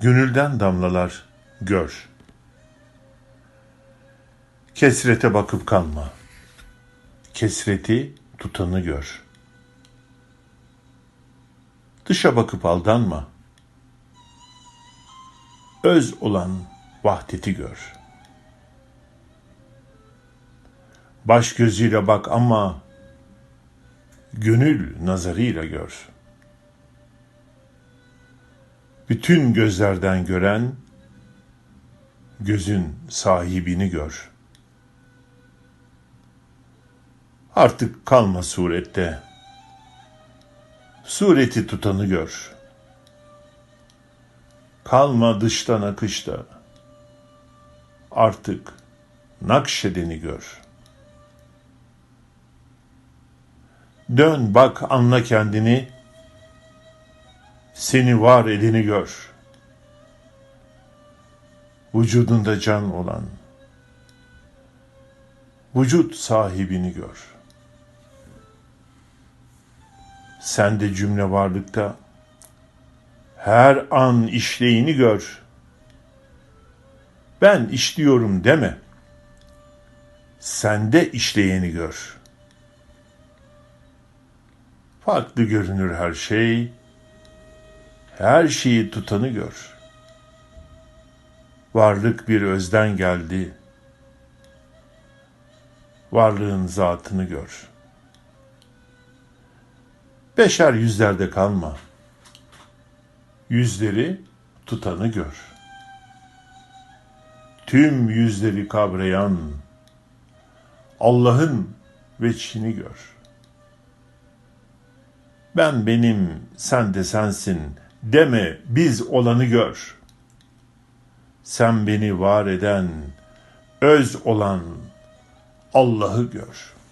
Gönülden damlalar gör. Kesrete bakıp kalma. Kesreti tutanı gör. Dışa bakıp aldanma. Öz olan vahdeti gör. Baş gözüyle bak ama gönül nazarıyla gör. Bütün gözlerden gören gözün sahibini gör. Artık kalma surette. Sureti tutanı gör. Kalma dıştan akışta. Artık nakşedeni gör. Dön bak anla kendini. Seni var edeni gör. Vücudunda can olan vücut sahibini gör. Sen de cümle varlıkta her an işleyini gör. Ben işliyorum deme. Sende işleyeni gör. Farklı görünür her şey. Her şeyi tutanı gör. Varlık bir özden geldi. Varlığın zatını gör. Beşer yüzlerde kalma. Yüzleri tutanı gör. Tüm yüzleri kavrayan Allah'ın veçhini gör. Ben benim, sen de sensin deme biz olanı gör. Sen beni var eden, öz olan Allah'ı gör.''